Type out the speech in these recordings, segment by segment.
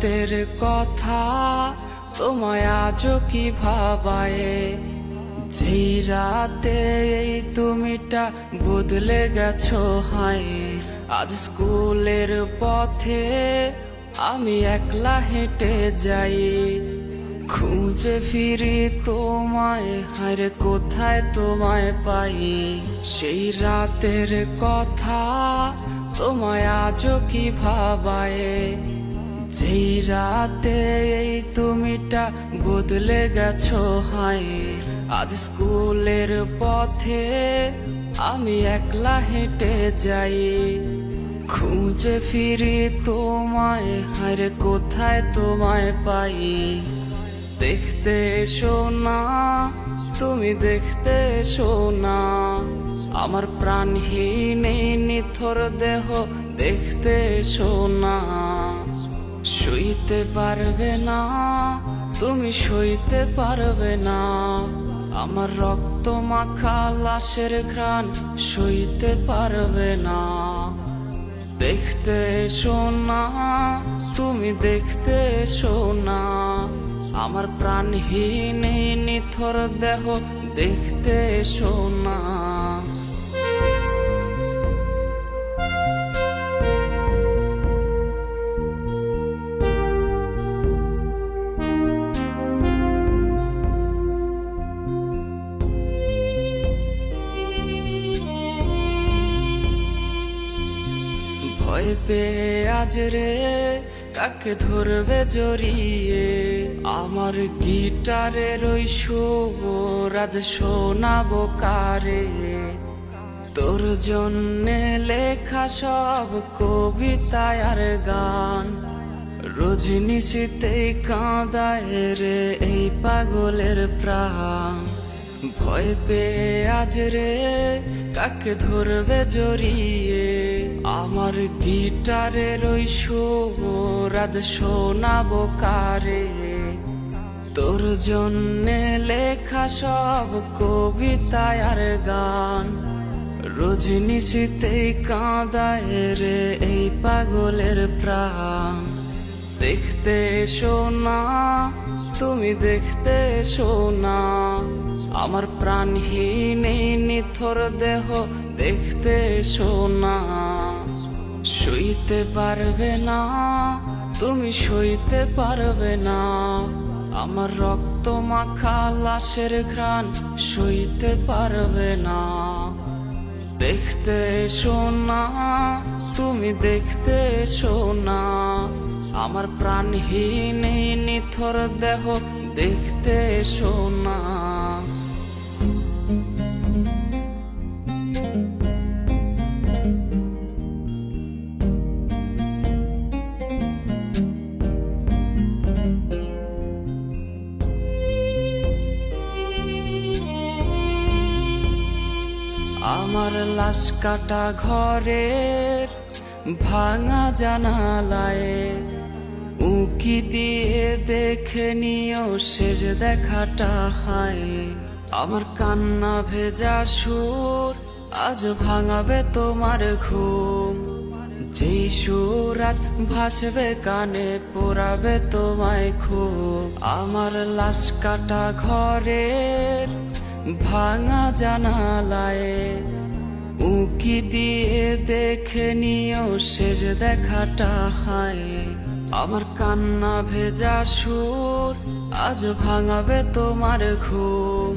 রাতের কথা তোমায় আজও কি ভাবায়? যেই রাতে এই তুমিটা বদলে গেছো, হায়, আজ স্কুলের পথে আমি একলা হেঁটে যাই। খুঁজে ফিরি তোমায় হারে কোথায় তোমায় পাই? সেই রাতের কথা তোমায় আজও কি ভাবায়? যেই রাতে এই তুমিটা বদলে গেছো, হায়, আজ স্কুলের পথে আমি একলা হেঁটে যাই। খুঁজে ফিরি তোমায় হারে কোথায় তোমায় পাই? দেখতে এসো না, তুমি দেখতে এসো না। আমার প্রাণহীন নিথর দেহ দেখতে এসো না। সইতে পারবে না, তুমি সইতে পারবে না। আমার রক্ত মাখা লাশের ঘ্রাণ সইতে পারবে না। দেখতে না, তুমি দেখতে না। আমার প্রাণহীন নিথর দেহ দেখতে এসো না আজ রে কাকে ধরবে জড়িয়ে? আমার গিটারের ওই সুর আজ শোনাবো কারে? তোর জন্যে লেখা সব কবিতায় আর গান। রজনিশীতেই কাঁদায় রে এই পাগলের প্রাণ। ভয় পেয়ে আজ রে কাকে ধরবে জড়িয়ে। আমার গিটারের ওই সুর, আজ শোনাবো কারে? তোর জন্যে লেখা সব কবিতায় আর গান। রজনিশীতেই কাঁদায় রে এই পাগলের প্রাণ। দেখতে এসো না, তুমি দেখতে এসো না। আমার প্রাণহীন নিথর দেহ দেখতে এসো না। সইতে পারবে না, তুমি সইতে পারবে না। আমার রক্ত মাখা লাশের ঘ্রাণ সইতে পারবে না। দেখতে এসো না, তুমি দেখতে এসো না। আমার প্রাণহীন নিথর দেহ দেখতে এসো না। কাটা ঘরের ভাঙা জানালায়। উকি দিয়ে দেখে নিও শেষ দেখাটা হায়। আমার কান্না ভেজা সুর আজ ভাঙাবে তোমার ঘুম। যেই সুর আজ ভাসবে কানে পোড়াবে তোমায় খুব। আমার লাশ কাটা ঘরের ভাঙা জানালায়। উকি দিয়ে দেখে নিও শেষ দেখাটা হায়। আমার কান্না ভেজা সুর আজ ভাঙাবে তোমার ঘুম।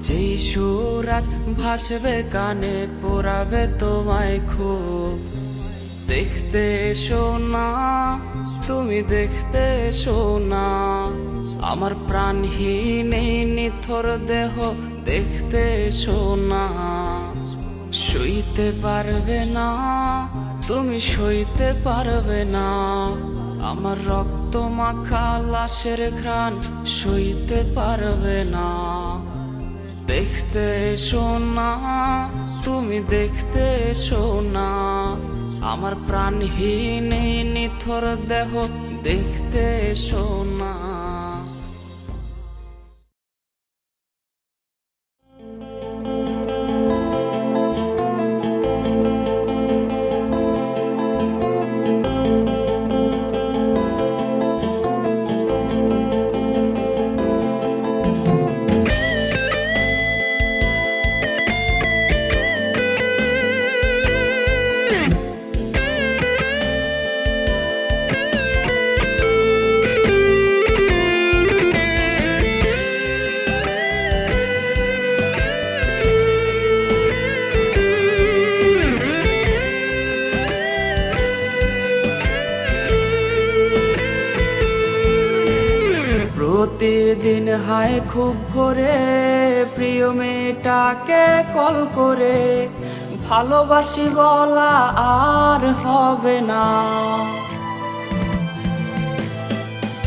যেই সুর আজ ভাসবে, কানে পোড়াবে তোমায় খুব। দেখতে এসো না, তুমি দেখতে এসো না। আমার প্রাণহীন এই নিথর দেহ দেখতে এসো না। সইতে পারবে না, তুমি সইতে পারবে না। আমার রক্ত মাখা লাশের ঘ্রাণ সইতে পারবে না। দেখতে এসো না, তুমি দেখতে এসো না। আমার প্রাণহীন নিথর দেহ দেখতে এসো না। প্রতিদিন হায় খুব করে প্রিয় মেয়েটাকে কল করে, ভালোবাসি বলা আর হবে না।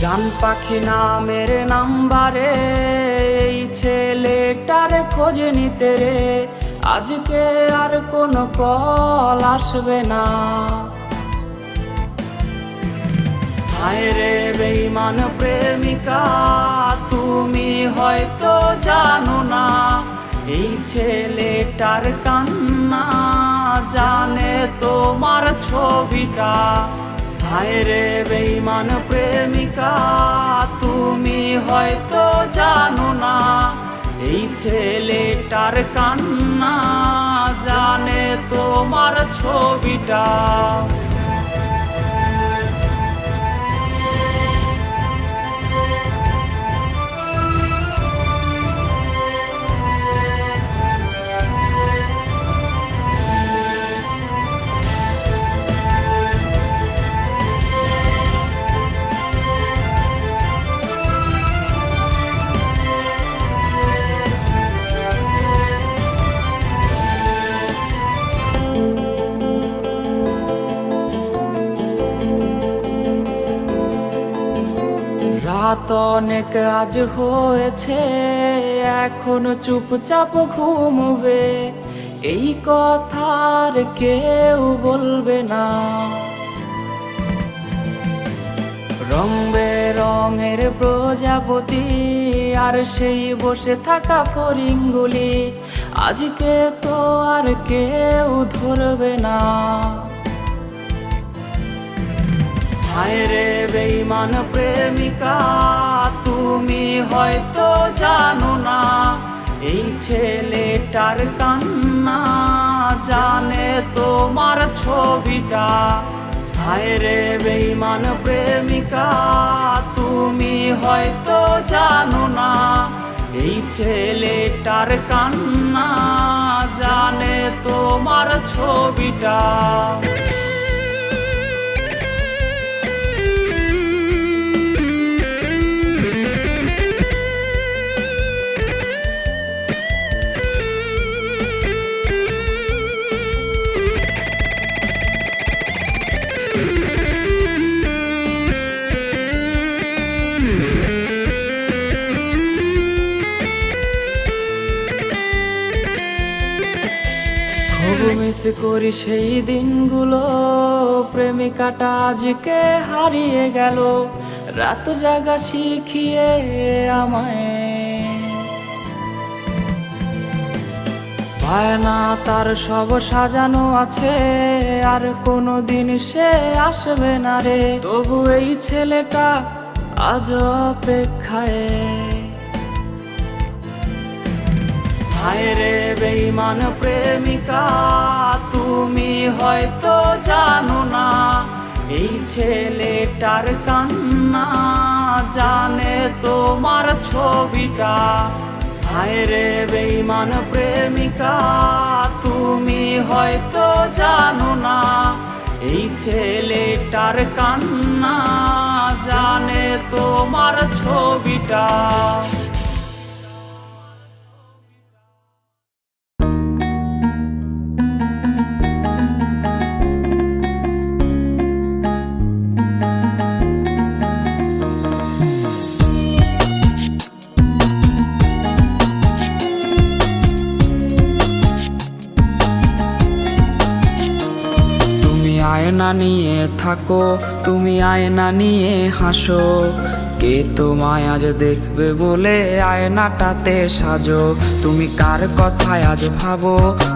জান পাখি নামের নাম্বারে, এই ছেলেটার খোঁজ নিতে রে, আজকে আর কোনো কল আসবে না। হায় রে বেইমান প্রেমিকা, তুমি হয়তো জানো না, এই ছেলেটার কান্না জানে তোমার ছবিটা। হায় রে বেইমান প্রেমিকা, তুমি হয়তো জানো না, এই ছেলেটার কান্না জানে তোমার ছবিটা। অনেক আজ হয়েছে, এখন চুপচাপ ঘুমবে। এই কথার কেউ বলবে না। রং বেরঙের প্রজাপতি, আর সেই বসে থাকা ফরিঙ্গুলি। আজকে তো আর কেউ ধরবে না। হায় রে বেইমান প্রেমিকা, তুমি হয়তো জানো না, এই ছেলেটার কান্না জানে তোমার ছবিটা। হায় রে বেইমান প্রেমিকা, তুমি হয়তো জানো না, এই ছেলেটার কান্না জানে তোমার ছবিটা। করি সেই দিনগুলো প্রেমিকাটা আজকে হারিয়ে গেল। রাত জাগা শিখিয়ে আমায়। বায়না তার সব সাজানো আছে, আর কোনো দিন সে আসবে না রে। তবু এই ছেলেটা আজ অপেক্ষায়। হায় রে বেইমান প্রেমিকা। তুমি হয়তো জানো না, এই ছেলেটার কান্না জানে তোমার ছবিটা। হায় রে বেইমান প্রেমিকা, তুমি হয়তো জানো না, এই ছেলেটার কান্না জানে তোমার ছবিটা। নিয়ে থাকো, তুমি আয়না নিয়ে হাসো। কে তোমায় আজ দেখবে বলে আয়নাটাতে সাজো? তুমি কার কথায় আজ ভাবো?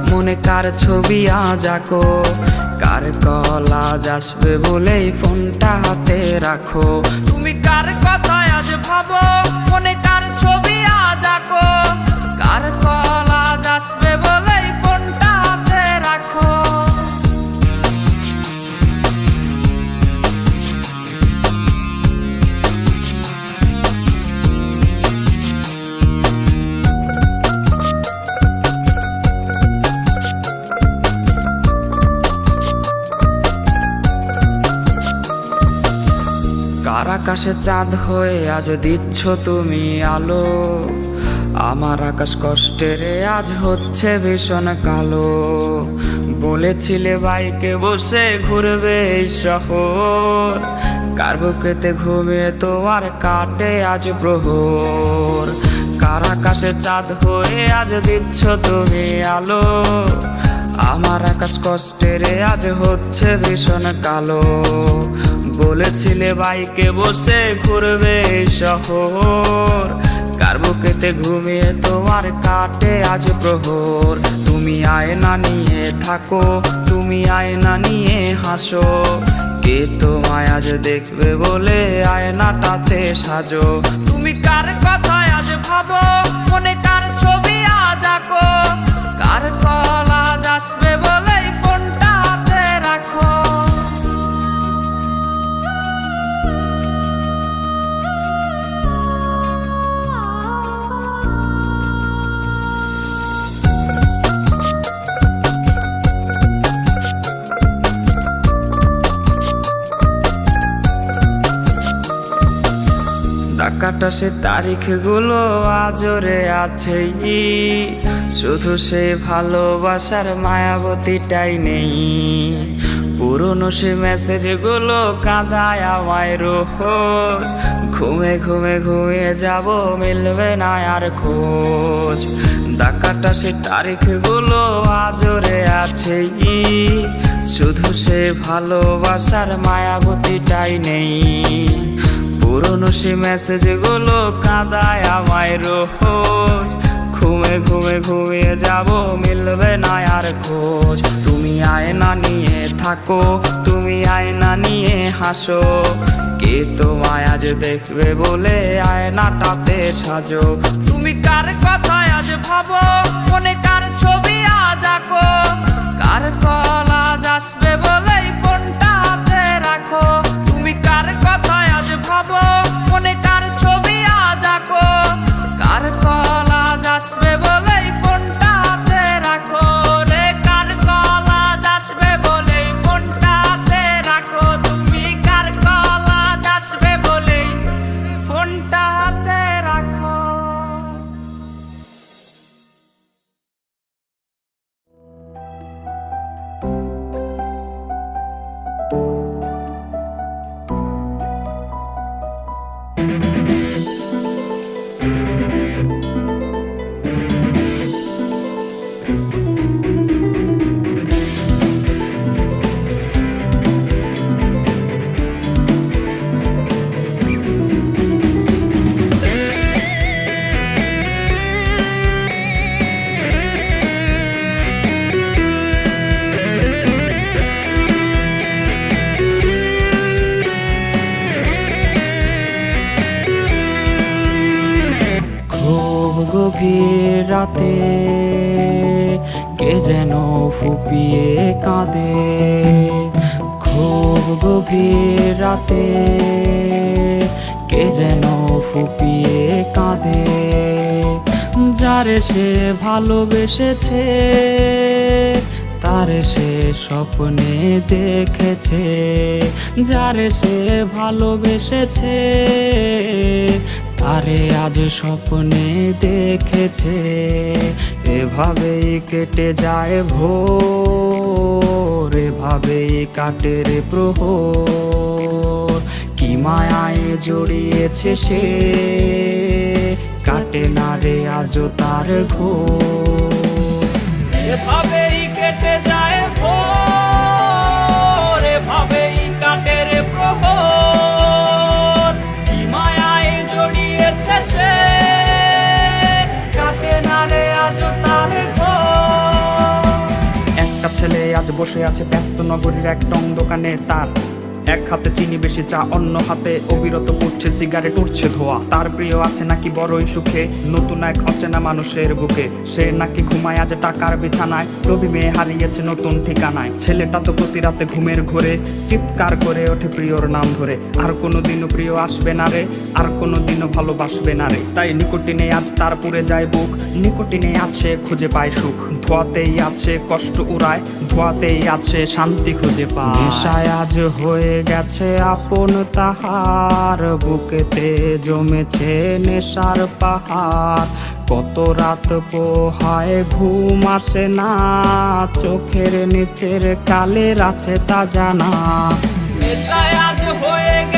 মনে কার ছবি আজ আঁকো? কার কল আজ আসবে বলেই ফোনটা হাতে রাখো? তুমি কার কথায় আজ ভাবো? মনে কার ছবি আজ আঁকো? কার কল আজ আসবে আকাশে চাঁদ হয়ে আজ দিচ্ছ তুমি আলো। আমার আকাশ কষ্টের, আজ হচ্ছে ভীষণ কালো। বলেছিলে বাইকে বসে ঘুরবে শহর। কার বুকেতে ঘুমিয়ে তোমার কাটে আজ প্রহর। কার আকাশে চাঁদ হয়ে আজ দিচ্ছ তুমি আলো। আমার আকাশ কষ্টের, আজ হচ্ছে ভীষণ কালো। বলেছিলে বাইকে বসে ঘুরবে শহর। কার বুকেতে ঘুমিয়ে তোমার কাটে আজ প্রহর? তুমি আয়না নিয়ে থাকো, তুমি আয়না নিয়ে হাসো। কে তোমায় আজ দেখবে বলে আয়নাটাতে সাজো? তুমি কার কথায় আজ ভাবো? মনে কার ছবি আজ আঁকো? কার কল আজ আসবে সে তারিখগুলো আজরে আছেই। শুধু সে ভালোবাসার মায়াবতীটাই নেই। পুরনো সে মেসেজগুলো কাঁদায় আমায় রোজ। ঘুমে ঘুমে ঘুমিয়ে যাব, মিলবে না আর খোঁজ। ডাকাটা সে তারিখগুলো আজরে আছেই। শুধু সে ভালোবাসার মায়াবতীটাই নেই। পুরনো সে মেসেজগুলো কাঁদায় আমায় রোজ। ঘুমে ঘুমে ঘুমিয়ে যাব, মিলবে না আর খোঁজ। তুমি আয়না নিয়ে থাকো, তুমি আয়না নিয়ে হাসো। কে তোমায় আজ দেখবে বলে আয়নাটাতে সাজো? তুমি কার কথায় আজ ভাবো? মনে কার ছবি আজ আঁকো? কার কল আজ আসবে ভাবো মনে কার ছবি আজ আঁকো? কার কল আসবে যারে সে ভালোবেসেছে, তারে সে স্বপ্নে দেখেছে, যারে সে ভালোবেসেছে, তারে আজ স্বপ্নে দেখেছে। এভাবেই কেটে যায় ভোর, এভাবেই কাটে রে প্রহর। কি মায়ায় জড়িয়েছে সে কাটে না রে আজও তার ঘো এভাবেই কেটে যায় ভোর এভাবেই কাটে রে প্রহর। কি মায়ায় জড়িয়েছে সে কাটে না রে আজ তার ঘোর। একটা ছেলে আজ বসে আছে ব্যস্ত নগরীর এক টং দোকানে তার এক হাতে চিনি বেশি, চা অন্য হাতে। অবিরত পড়ছে, সিগারেট উঠছে ধোয়া। তার প্রিয় আছে নাকি বড়ই সুখে? নতুন এক অচেনা মানুষের বুকে। সে নাকি ঘুমায় আজ টাকার বিছানায়। রবি মেয়ে হারিয়েছে নতুন ঠিকানায়। ছেলেটা তো প্রতি রাতে ঘুমের ঘরে। চিৎকার করে ওঠে প্রিয়র নাম ধরে। আর কোনোদিনও প্রিয় আসবে না রে। আর কোনোদিনও ভালোবাসবে না রে। তাই নিকটিনে আজ তার পুরে যায় বুক। নিকটিনে আছে খুঁজে পায় সুখ। ধোয়াতেই আছে কষ্ট উড়ায়। ধোয়াতেই আছে শান্তি খুঁজে পায়। আজ হয়ে গেছে আপন তাহার। বুকেতে জমেছে নেশার পাহাড়। কত রাত পোহায় ঘুম আসে না। চোখের নিচের কালের আছে তা জানা। আজ হয়ে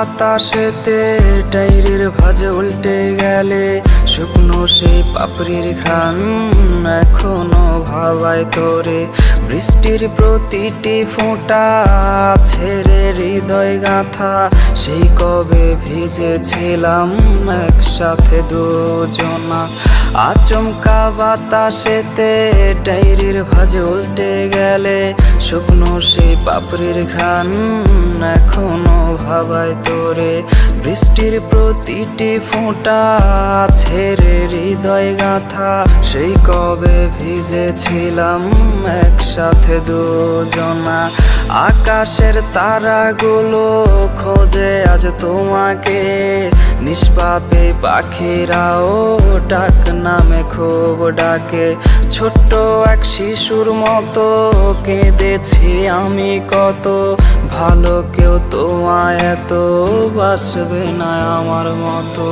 বাতাসেতে টাইরের ভাজে উল্টে গেলে শুকনো সেই পাপড়ির ঘ্রাণ এখনও ভাবায় তোরে। বৃষ্টির প্রতিটি ফোঁটা ছেড়ে হৃদয় গাথা, সেই কবে ভিজেছিলাম একসাথে দুজনা। আচমকা বাতাসেতে ডায়েরির ভাজে উল্টে গেলে শুকনো সেই পাপড়ির ঘ্রাণ এখনও ভাবায় তোরে। বৃষ্টির প্রতিটি ফোঁটা ছেড়ে হৃদয় গাথা, সেই কবে ভিজেছিলাম একসাথে দুজনা। আকাশের তারাগুলো খোঁজে আজ তোমাকে, নিষ্পাপে পাখিরাও ডাক নামে খুব ডাকে। ছোট্ট এক শিশুর মতো কেঁদেছি আমি কত। ভালো কেউ তোমায় এত বাসবে না আমার মতো।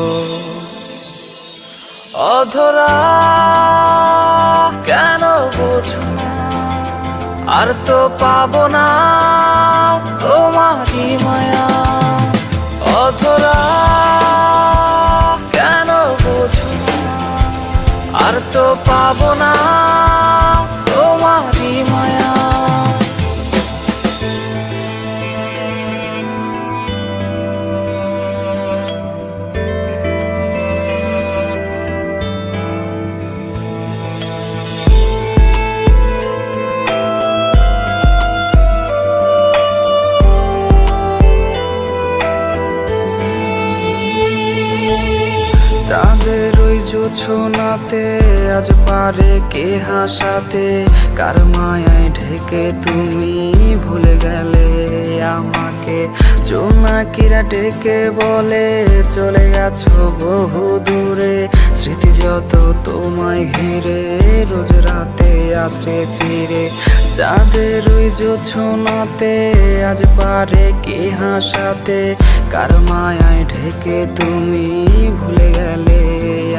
অধরা কেন বোঝো আর তো পাবো না। আর তো পাবো না। জোছনাতে আজ পারে কে হাসাতে? কার মায়ায় ঢেকে তুমি ভুলে গেলে? আমাকে জোনাকিরা ডেকে বলে, চলে গেছো বহু দূরে। স্মৃতি যত তোমায় ঘিরে, রোজ রাতে আসে ফিরে। চাঁদের ওই জোছনাতে আজ পারে কে হাসাতে? কার মায়ায় ঢেকে তুমি ভুলে গেলে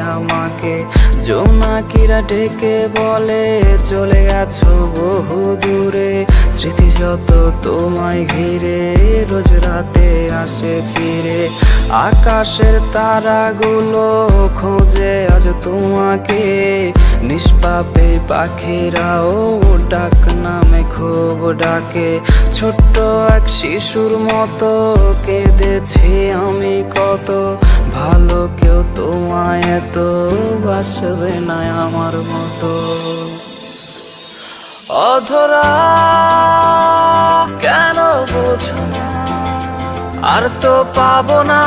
আমাকে? জোনাকিরা ডেকে বলে, চলে গেছো বহু দূরে। স্মৃতি যত তোমায় ঘিরে, রোজ রাতে আসে ফিরে। আকাশের তারাগুলো খোঁজে আজ তোমাকে। নিষ্পাপে পাখিরাও ডাক নামে খুব ডাকে। ছোট্ট এক শিশুর মতো কেঁদেছি আমি কত। ভালো কেউ তোমায় এত বাসবে না আমার মতো। অধরা, কেন বোঝো না? আর তো পাবো না।